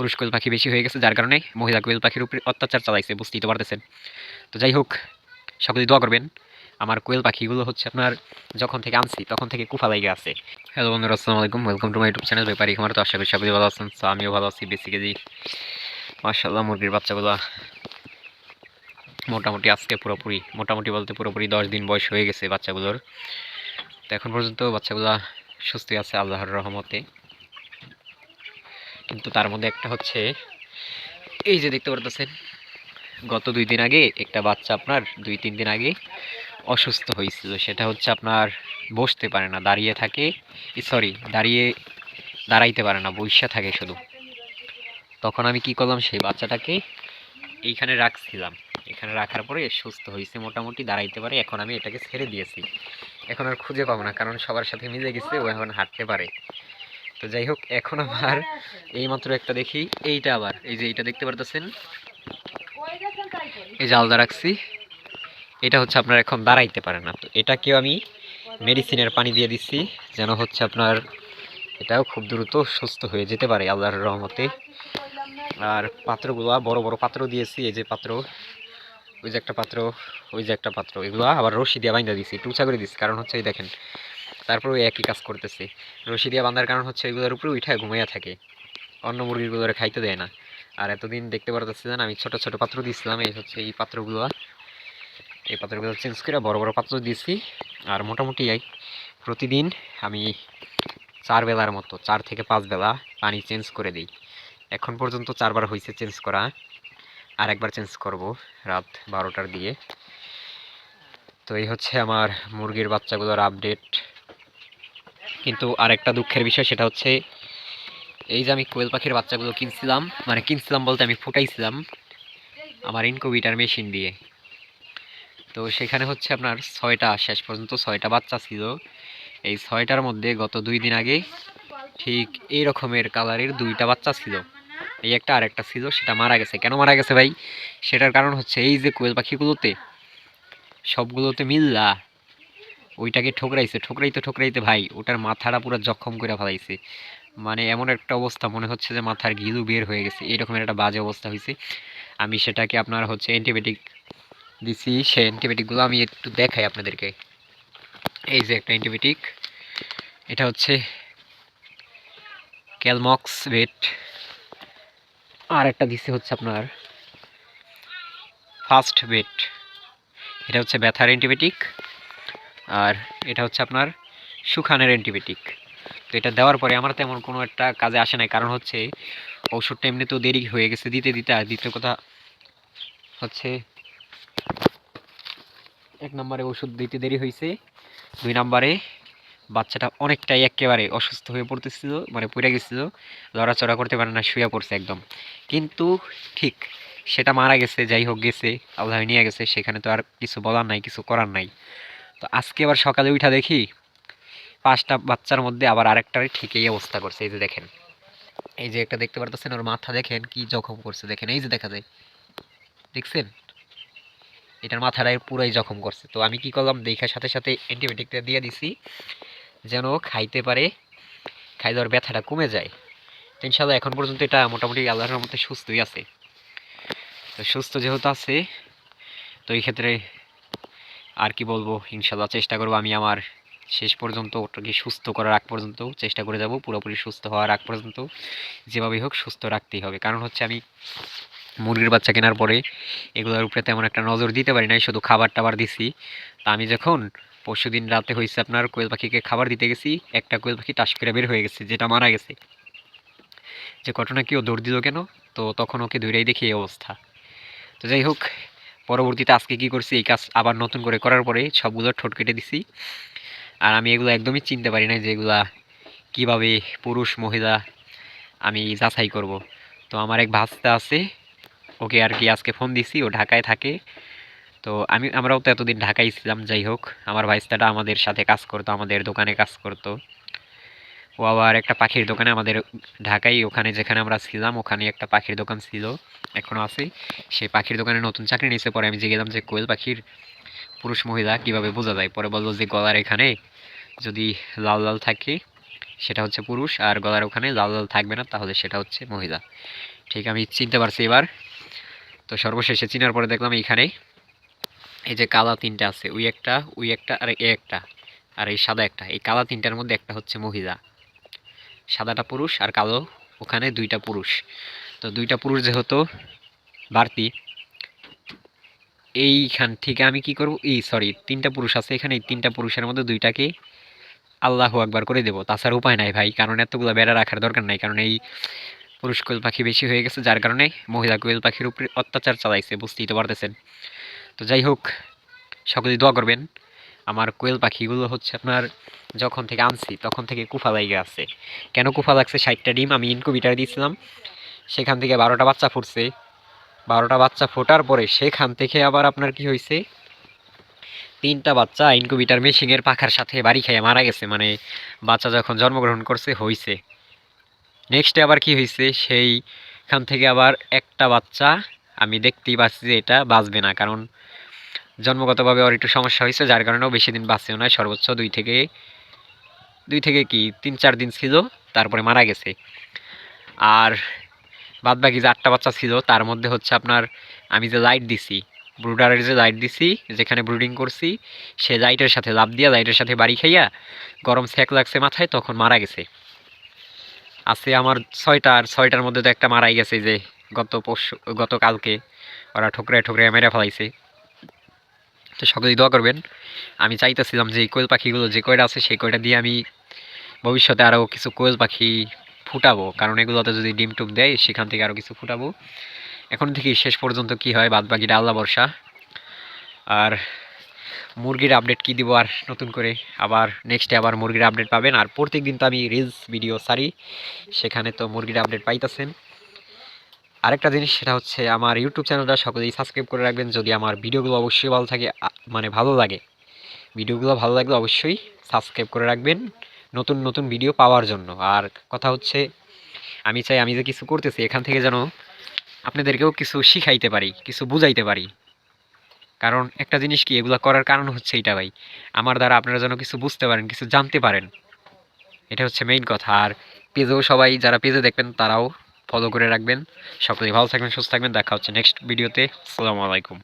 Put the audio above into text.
পুরুষ কোয়েল পাখি বেশি হয়ে গেছে, যার কারণে মহিলা কোয়েল পাখির উপরে অত্যাচার চালাইছে, বুঝতেই তো পারতেছেন। তো যাই হোক সকলে দোয়া করবেন, আমার কোয়েল পাখিগুলো হচ্ছে আপনার যখন থেকে আনছি, তখন থেকে কুফা লাগে আছে। হ্যালো বন্ধুরা, আসসালামু আলাইকুম, welcome to my YouTube channel ব্যাপারী আমার তো আশা করি সকলে ভালো আছেন, তো আমিও ভালো আছি বেসিক্যালি মার্শাল্লাহ মুরগির বাচ্চাগুলো মোটামুটি আজকে পুরোপুরি, মোটামুটি বলতে পুরোপুরি দশ দিন বয়স হয়ে গেছে বাচ্চাগুলোর। তো এখন পর্যন্ত বাচ্চাগুলা সুস্থই আছে, আল্লাহর রহমতে। কিন্তু তার মধ্যে একটা হচ্ছে, এই যে দেখতে পারতেছেন, গত দুই দিন আগে একটা বাচ্চা আপনার দুই, তিন দিন আগে অসুস্থ হয়েছিল সেটা হচ্ছে আপনার বসতে পারে না, দাঁড়িয়ে থাকে সরি দাঁড়িয়ে দাঁড়াইতে পারে না, বইসা থাকে শুধু। তখন আমি কি করলাম, সেই বাচ্চাটাকে এইখানে রাখছিলাম। এখানে রাখার পরে সুস্থ হয়েছে, মোটামুটি দাঁড়াইতে পারে। এখন আমি এটাকে ছেড়ে দিয়েছি। এখন আর খুঁজে পাবো না, কারণ সবার সাথে মিলে গেছে, ও এখন হাঁটতে পারে। তো যাই হোক, এখন আমার এইমাত্র একটা দেখি। এইটা আবার, এই যে এইটা দেখতে পারতেছেন? এই যে আলাদা রাখছি। এটা হচ্ছে আপনার এখন দাঁড়াইতে পারে না। তো এটাকেও আমি মেডিসিনের পানি দিয়ে দিচ্ছি, যেন হচ্ছে আপনার এটাও খুব দ্রুত সুস্থ হয়ে যেতে পারে আল্লাহর রহমতে। আর পাত্রগুলো, বড় বড় পাত্র দিয়েছি, এই যে পাত্র, ওই যে একটা পাত্র, ওই যে একটা পাত্র, এগুলো আবার রশি দিয়ে বাইন্দা দিয়েছি টুচা করে দিচ্ছি কারণ হচ্ছে এই দেখেন তারপর ওই একই কাজ করতেছে। রশি দিয়ে বাঁধার কারণ হচ্ছে এগুলোর উপরে উঠে ঘুমাইয়া থাকে। অন্য মুরগিগুলোরে খাইতে দেয় না। আর এতদিন দেখতে পারতেছিলেন আমি ছোট ছোট পাত্র দিয়েছিলাম এই হচ্ছে এই পাত্রগুলো। এই পাত্রগুলো চেঞ্জ করে বড় বড় পাত্র দিয়েছি আর মোটামুটি এই প্রতিদিন আমি চার বেলার মতো, চার থেকে পাঁচ বেলা পানি চেঞ্জ করে দিই। এখন পর্যন্ত চারবার হয়েছে চেঞ্জ করা। আর একবার চেঞ্জ করব রাত বারোটার দিয়ে তো এই হচ্ছে আমার মুরগির বাচ্চাগুলোর আপডেট কিন্তু আরেকটা দুঃখের বিষয় সেটা হচ্ছে, এই যে আমি কোয়েল পাখির বাচ্চাগুলো কিনছিলাম মানে কিনছিলাম বলতে আমি ফুটাইছিলাম আমার ইনকুবিটার মেশিন দিয়ে। তো সেখানে হচ্ছে আপনার ছয়টা, শেষ পর্যন্ত ছয়টা বাচ্চা ছিল। এই ছয়টার মধ্যে গত দুই দিন আগে ঠিক এই রকমের কালারের দুইটা বাচ্চা ছিল। এই একটা আর একটা ছিল, সেটা মারা গেছে। কেন মারা গেছে ভাই? সেটার কারণ হচ্ছে এই যে কোয়েল পাখিগুলোতে সবগুলোতে মিল্লা ওইটাকে ঠোকরাইছে, ঠোকরাইতে ঠোকরাইতে ভাই ওটার মাথাটা পুরো জখম করে ফেলাইছে। মানে এমন একটা অবস্থা মনে হচ্ছে যে মাথার ঘিলু বের হয়ে গেছে এরকমের একটা বাজে অবস্থা হয়েছে আমি সেটাকে আপনার হচ্ছে অ্যান্টিবায়োটিক দিছি, সেই অ্যান্টিবায়োটিকগুলো আমি একটু দেখাই আপনাদেরকে। এই যে একটা অ্যান্টিবায়োটিক, এটা হচ্ছে ক্যালমক্স ভেট। আর একটা দিছে হচ্ছে আপনার ফার্স্ট বেট এটা হচ্ছে ব্যথার অ্যান্টিবায়োটিক। আর এটা হচ্ছে আপনার সুখানের অ্যান্টিবায়োটিক। তো এটা দেওয়ার পরে আমার তেমন কোনো একটা কাজে আসে নাই। কারণ হচ্ছে ওষুধটা এমনিতেও দেরি হয়ে গেছে দিতে দিতে। আর দ্বিতীয় কথা হচ্ছে এক নম্বরে ওষুধ দিতে দেরি হয়েছে। দুই নম্বরে বাচ্চাটা অনেকটাই একেবারে অসুস্থ হয়ে পড়তেছিল মানে পড়ে গেছিল। লড়াচড়া করতে পারে না, শুয়ে পড়ছে একদম। কিন্তু ঠিক সেটা মারা গেছে, যাই হোক গেছে আল্লাহ নিয়ে গেছে, সেখানে তো আর কিছু বলার নাই, কিছু করার নাই। তো আজকে আবার সকালে উঠা দেখি পাঁচটা বাচ্চার মধ্যে আবার আরেকটার ঠিক এই অবস্থা করছে, এই যে দেখেন। এই যে একটা দেখতে পারতেছেন, ওর মাথা দেখেন কি জখম করছে, দেখেন, এই যে দেখা যায়। দেখছেন? এটার মাথাটাই পুরাই জখম করছে। তো আমি কি করলাম, দেখার সাথে সাথে অ্যান্টিবায়োটিকটা দিয়ে দিছি, যেন খাইতে পারে খাই দেওয়ার ব্যথাটা কমে যায়। তো ইনশাল্লাহ এখন পর্যন্ত এটা মোটামুটি আল্লাহর মধ্যে সুস্থই আছে। তো সুস্থ যেহেতু আছে, তো এই ক্ষেত্রে আর কি বলব, ইনশাল্লাহ চেষ্টা করব আমি আমার শেষ পর্যন্ত ওটাকে সুস্থ করার আগ পর্যন্ত চেষ্টা করে যাব, পুরোপুরি সুস্থ হওয়ার আগ পর্যন্ত যেভাবেই হোক সুস্থ রাখতেই হবে। কারণ হচ্ছে আমি মুরগির বাচ্চা কেনার পরে এগুলোর উপরে তেমন একটা নজর দিতে পারি নাই, শুধু খাবার টাবার দিছি। তা আমি যখন পরশু দিন রাতে হয়েছে আপনার কোয়েল পাখিকে খাবার দিতে গেছি, একটা কোয়েল পাখি টাস করে বের হয়ে গেছে, যেটা মারা গেছে। যে ঘটনা কি ও দৌড় দিল কেন? তো তখন ওকে ধরেই দেখি এই অবস্থা। তো যাই হোক পরবর্তীতে আজকে কি করছি, এই কাজ আবার নতুন করে করার পরে সবগুলো ঠোঁট কেটে দিছি। আর আমি এগুলো একদমই চিনতে পারি না যে এগুলা কীভাবে পুরুষ, মহিলা আমি যাচাই করব। তো আমার এক ভাস্তা আছে, ওকে আর কি আজকে ফোন দিছি, ও ঢাকায় থাকে। তো আমি, আমরাও তো এতদিন ঢাকায় ছিলাম, যাই হোক। আমার ভাইস্তাটা আমাদের সাথে কাজ করতো, আমাদের দোকানে কাজ করতো। ও আবার একটা পাখির দোকানে আমাদের ঢাকায়, ওখানে যেখানে আমরা ছিলাম, ওখানে একটা পাখির দোকান ছিল এখনও আছে। সেই পাখির দোকানে নতুন চাকরি নিয়েছে, পরে আমি গেলাম যে কোয়েল পাখির পুরুষ মহিলা কীভাবে বোঝা যায়? পরে বলল যে গলার এখানে যদি লাল লাল থাকে, সেটা হচ্ছে পুরুষ, আর গলার ওখানে লাল লাল থাকবে না, তাহলে সেটা হচ্ছে মহিলা। ঠিক, আমি চিনতে পারছি এবার। তো সর্বশেষে চিনার পরে দেখলাম এইখানে এই যে কালা তিনটা আছে, ওই একটা ওই একটা, আর এ একটা, আর এই সাদা একটা। এই কালা তিনটার মধ্যে একটা হচ্ছে মহিলা। সাদাটা পুরুষ আর কালো ওখানে দুইটা পুরুষ। তো দুইটা পুরুষ যেহেতু, বাড়তি, এইখান থেকে আমি কি করব? এই সরি তিনটা পুরুষ আছে, এখানে এই তিনটা পুরুষের মধ্যে দুইটাকে আল্লাহ একবার করে দেবো। তাছাড়া উপায় নাই ভাই, কারণ এতগুলো বেড়া রাখার দরকার নাই, কারণ এই পুরুষ কোয়েল পাখি বেশি হয়ে গেছে, যার কারণে মহিলা কোয়েল পাখির উপরে অত্যাচার চালাইছে, বুঝতেই তো পারতেছেন। তো যাই হোক, সকলেই দোয়া করবেন। আমার কোয়েল পাখিগুলো হচ্ছে আপনার যখন থেকে আনছি, তখন থেকে কুফা লাগে আছে। কেন কুফা লাগছে? ষাটটা ডিম আমি ইনকুবিটার দিয়েছিলাম। সেখান থেকে বারোটা বাচ্চা ফুটছে। বারোটা বাচ্চা ফোটার পরে সেখান থেকে আবার আপনার কি হয়েছে? তিনটা বাচ্চা ইনকুবিটার মেশিনের পাখার সাথে বাড়ি খাইয়ে মারা গেছে। মানে বাচ্চা যখন জন্মগ্রহণ করছে হয়েছে নেক্সটে আবার কি হয়েছে সেইখান থেকে আবার একটা বাচ্চা আমি দেখতেই পাচ্ছি যে এটা বাঁচবে না। কারণ জন্মগতভাবে ওর একটু সমস্যা হয়েছে, যার কারণেও বেশি দিন বাঁচেও না সর্বোচ্চ দুই থেকে দুই থেকে কি তিন, চার দিন ছিল, তারপরে মারা গেছে। আর বাদ বাকি যে আটটা বাচ্চা ছিল, তার মধ্যে হচ্ছে আপনার আমি যে লাইট দিছি, ব্রুডারের যে লাইট দিছি, যেখানে ব্রুডিং করছি, সে লাইটের সাথে লাভ দিয়া লাইটের সাথে বাড়ি খাইয়া গরম সেক লাগছে মাথায়, তখন মারা গেছে। আছে আমার ছয়টা, আর ছয়টার মধ্যে তো একটা মারাই গেছে যে গত পরশু, গতকালকে ওরা ঠোকরায় ঠোকরায় মেরে ফেলাইছে। তো সকলেই দোয়া করবেন, আমি চাইতেছিলাম যে কোয়েল পাখিগুলো যে কয়টা আছে সেই কয়টা দিয়ে আমি ভবিষ্যতে আরও কিছু কোয়েল পাখি ফুটাবো। কারণ এগুলোতে যদি ডিম টুম দেয়, সেখান থেকে আরও কিছু ফুটাবো। এখন থেকে শেষ পর্যন্ত কি হয়, বাদ বাকিটা আল্লাহ বর্ষা আর মুরগির আপডেট কি দিব আর নতুন করে? আবার নেক্সটে আবার মুরগির আপডেট পাবেন। আর প্রত্যেক দিন তো আমি রিলস ভিডিও সারি সেখানে তো মুরগির আপডেট পাইতেছেন। আরেকটা জিনিস সেটা হচ্ছে আমার ইউটিউব চ্যানেলটা সকলেই সাবস্ক্রাইব করে রাখবেন। যদি আমার ভিডিওগুলো অবশ্যই ভালো থাকে মানে ভালো লাগে ভিডিওগুলো ভালো লাগলে অবশ্যই সাবস্ক্রাইব করে রাখবেন নতুন নতুন ভিডিও পাওয়ার জন্য। আর কথা হচ্ছে, আমি চাই আমি যে কিছু করতেছি, এখান থেকে যেন আপনাদেরকেও কিছু শিখাইতে পারি, কিছু বুঝাইতে পারি। কারণ একটা জিনিস কি, এগুলো করার কারণ হচ্ছে এইটা ভাই, আমার দ্বারা আপনারা যেন কিছু বুঝতে পারেন, কিছু জানতে পারেন। এটা হচ্ছে মেইন কথা। আর পেজেও সবাই, যারা পেজে দেখবেন, তারাও ফলো করে রাখবেন। সকলেই ভালো থাকবেন সুস্থ থাকবেন। দেখা হচ্ছে নেক্সট ভিডিওতে আসসালামু আলাইকুম।